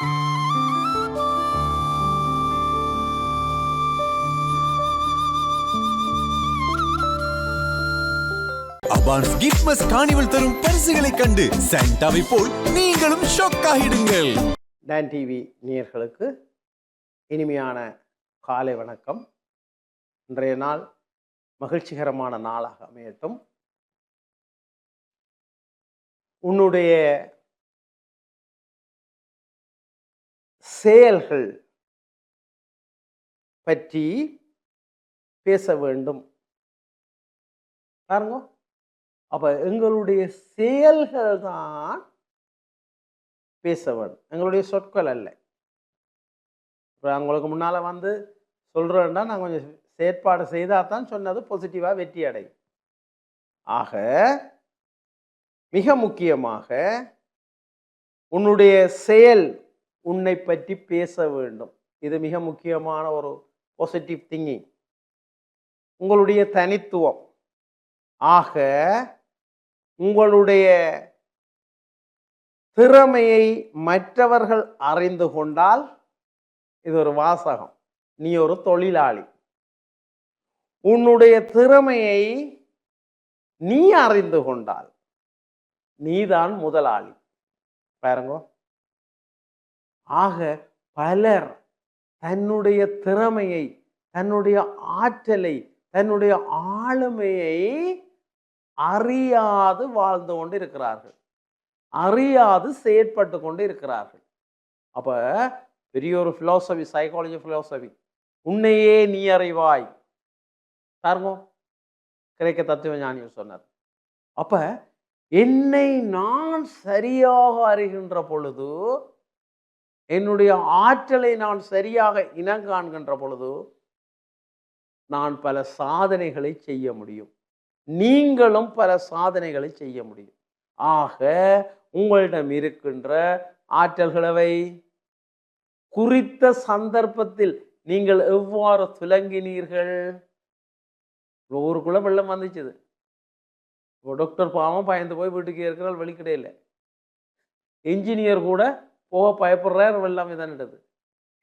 அபான்ஸ் கிஃப்ட்மஸ் காணிவல் தரும் பரிசுகளை கண்டு சாண்டாவை போல் நீங்களும் ஷாக் ஆகிடுங்கள். டான் டிவி நேயர்களுக்கு இனிமையான காலை வணக்கம். இன்றைய நாள் மகிழ்ச்சிகரமான நாளாக அமையட்டும். உன்னுடைய செயல்கள் பற்றி பேச வேண்டும். பாருங்க. அப்ப எங்களுடைய செயல்கள் தான் பேச வேண்டும். எங்களுடைய சொற்கள் அல்ல. இப்போ உங்களுக்கு முன்னால் வந்து சொல்கிறேன்னா நான் கொஞ்சம் செயற்பாடு செய்தால் தான் சொன்னது பாசிட்டிவாக வெற்றி அடையும். ஆக மிக முக்கியமாக உன்னுடைய செயல் உன்னை பற்றி பேச வேண்டும். இது மிக முக்கியமான ஒரு பாசிட்டிவ் திங்கிங் உங்களுடைய தனித்துவம். ஆக உங்களுடைய திறமையை மற்றவர்கள் அறிந்து கொண்டால் இது ஒரு வாசகம். நீ ஒரு தொழிலாளி. உன்னுடைய திறமையை நீ அறிந்து கொண்டால் நீதான் முதலாளி. பாருங்க. ஆக பலர் தன்னுடைய திறமையை தன்னுடைய ஆற்றலை தன்னுடைய ஆளுமையை அறியாது வாழ்ந்து கொண்டு இருக்கிறார்கள். அறியாது செயற்பட்டு கொண்டு இருக்கிறார்கள். அப்போ பெரிய ஒரு ஃபிலோசபி சைக்காலஜி ஃபிலோசபி உன்னையே நீ அறிவாய். பாருங்க கிரேக்க தத்துவ ஞானிகள் சொன்னார். அப்போ என்னை நான் சரியாக அறிகின்ற பொழுது என்னுடைய ஆற்றலை நான் சரியாக இனங்காண்கின்ற பொழுது நான் பல சாதனைகளை செய்ய முடியும். நீங்களும் பல சாதனைகளை செய்ய முடியும். ஆக உங்களிடம் இருக்கின்ற ஆற்றல்களவை குறித்த சந்தர்ப்பத்தில் நீங்கள் எவ்வாறு துலங்கினீர்கள் ஊருக்குள்ளே வெள்ளம் வந்துச்சுது டாக்டர் பாவம் பயந்து போய் வீட்டுக்கு இருக்கிறால் வெளிக்கிடையில் இன்ஜினியர் கூட போக பயப்படுறார் வெள்ளம் இதன்றது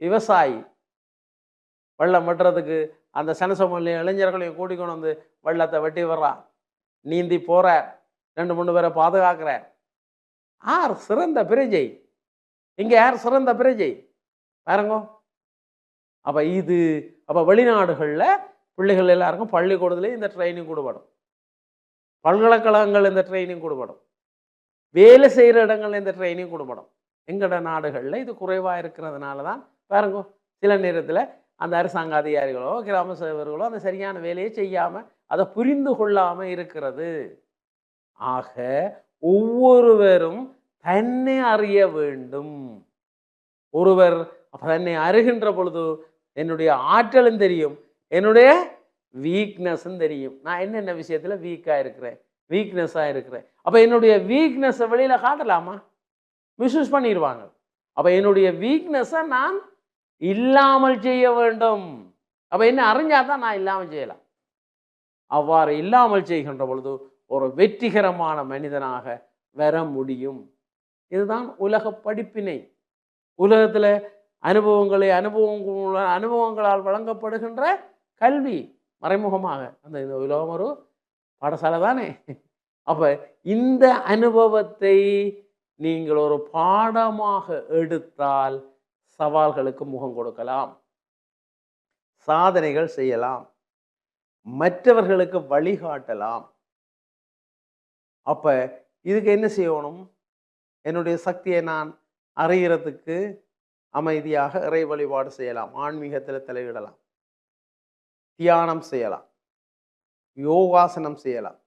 விவசாயி வெள்ளம் வெட்டுறதுக்கு அந்த சனசமூலையும் இளைஞர்களையும் கூட்டிக்கொண்டு வந்து வெள்ளத்தை வெட்டி வர்றார் நீந்தி போகிறார் ரெண்டு மூணு பேரை பாதுகாக்கிறார். யார் சிறந்த பிரஜை. இங்கே யார் சிறந்த பிரஜை? பாருங்கோ. அப்போ இது அப்போ வெளிநாடுகளில் பிள்ளைகள் எல்லாருக்கும் பள்ளிக்கூடத்துலேயும் இந்த ட்ரைனிங் கொடுபடும். பல்கலைக்கழகங்கள் இந்த ட்ரைனிங் கொடுபடும். வேலை செய்கிற இடங்கள் இந்த ட்ரைனிங் கொடுபடும். எங்கட நாடுகளில் இது குறைவாக இருக்கிறதுனால தான் பாருங்க சில நேரத்தில் அந்த அரசாங்க அதிகாரிகளோ கிராம சேவர்களோ அந்த சரியான வேலையை செய்யாமல் அதை புரிந்து கொள்ளாமல் இருக்கிறது. ஆக ஒவ்வொருவரும் தன்னை அறிய வேண்டும். ஒருவர் தன்னை அறிகின்ற பொழுது என்னுடைய ஆற்றலும் தெரியும் என்னுடைய வீக்னஸும் தெரியும். நான் என்னென்ன விஷயத்தில் வீக்காக இருக்கிறேன்? வீக்னஸாக இருக்கிறேன். அப்போ என்னுடைய வீக்னஸை வெளியில் காட்டலாமா? மிஸ்யூஸ் பண்ணிடுவாங்க அப்போ என்னுடைய வீக்னஸை நான் இல்லாமல் செய்ய வேண்டும். அப்போ என்ன அறிஞ்சால் தான் நான் இல்லாமல் செய்யலாம். அவ்வாறு இல்லாமல் செய்கின்ற பொழுது ஒரு வெற்றிகரமான மனிதனாக வர முடியும். இதுதான் உலக படிப்பினை. உலகத்தில் அனுபவங்களை அனுபவங்கள் அனுபவங்களால் வழங்கப்படுகின்ற கல்வி மறைமுகமாக அந்த இந்த உலகம் ஒரு பாடசாலை தானே. அப்போ இந்த அனுபவத்தை நீங்கள் ஒரு பாடமாக எடுத்தால் சவால்களுக்கு முகம் கொடுக்கலாம். சாதனைகள் செய்யலாம். மற்றவர்களுக்கு வழிகாட்டலாம் அப்ப இதுக்கு என்ன செய்யணும்? என்னுடைய சக்தியை நான் அறிகிறதுக்கு அமைதியாக இறை வழிபாடு செய்யலாம். ஆன்மீகத்தில் தலையிடலாம். தியானம் செய்யலாம். யோகாசனம் செய்யலாம்.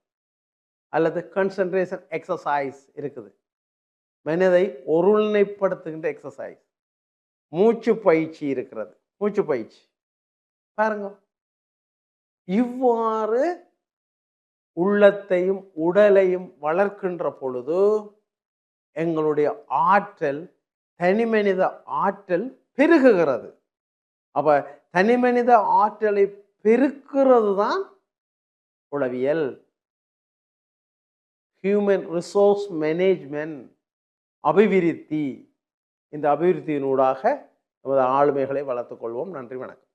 அல்லது கன்சன்ட்ரேஷன் எக்ஸசைஸ் இருக்குது. மனதை ஒருநிலைப்படுத்துகின்ற எக்ஸசைஸ் மூச்சு பயிற்சி இருக்கிறது. மூச்சு பயிற்சி. பாருங்க. இவ்வாறு உள்ளத்தையும் உடலையும் வளர்க்கின்ற பொழுது எங்களுடைய ஆற்றல் தனிமனித ஆற்றல் பெருகுகிறது. அப்ப தனிமனித ஆற்றலை பெருக்கிறது தான் உளவியல். ஹியூமன் ரிசோர்ஸ் மேனேஜ்மெண்ட் அபிவிருத்தி இந்த அபிவிருத்தியினூடாக நமது ஆளுமைகளை வளர்த்துக்கொள்வோம் நன்றி வணக்கம்.